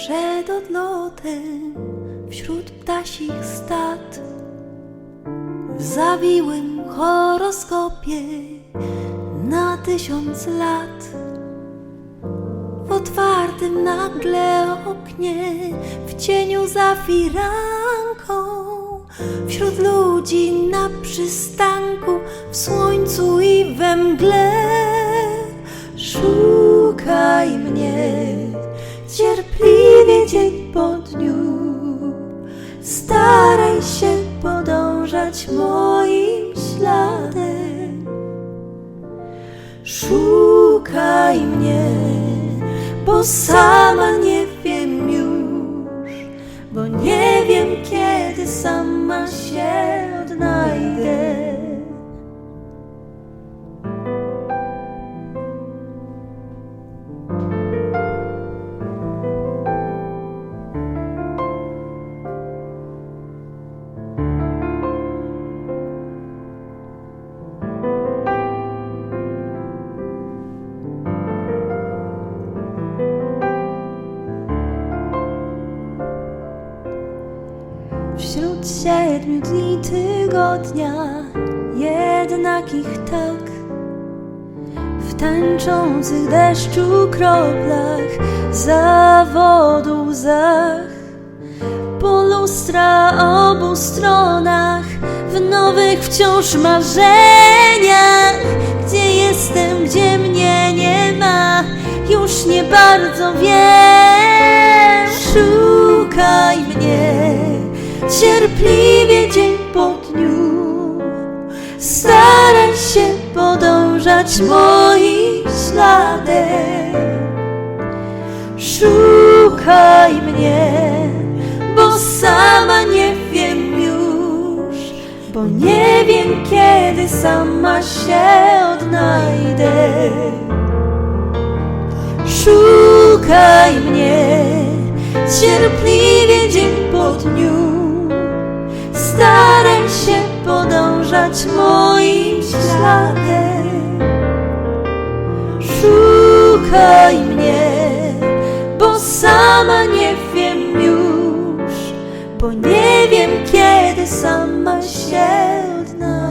przed odlotem wśród ptasich stad w zawiłym horoskopie na tysiąc lat. Nagle oknie, w cieniu za firanką, wśród ludzi na przystanku, w słońcu i we mgle. Szukaj mnie cierpliwie dzień po dniu. Staraj się podążać moim śladem. Szukaj mnie, bo sama nie wiem już, bo nie wiem kiedy sama się odnajdę. Wśród siedmiu dni tygodnia, jednakich tak, w tańczących deszczu kroplach, zawodu łzach, po lustra obu stronach, w nowych wciąż marzeniach, gdzie jestem, gdzie mnie nie ma, już nie bardzo wiem. Cierpliwie dzień po dniu. Staraj się podążać moim śladem. Szukaj mnie, bo sama nie wiem już, bo nie wiem kiedy sama się odnajdę. Szukaj mnie cierpliwie dzień po dniu. Staraj się podążać moim śladem. Szukaj mnie, bo sama nie wiem już, bo nie wiem kiedy sama się odnajdę.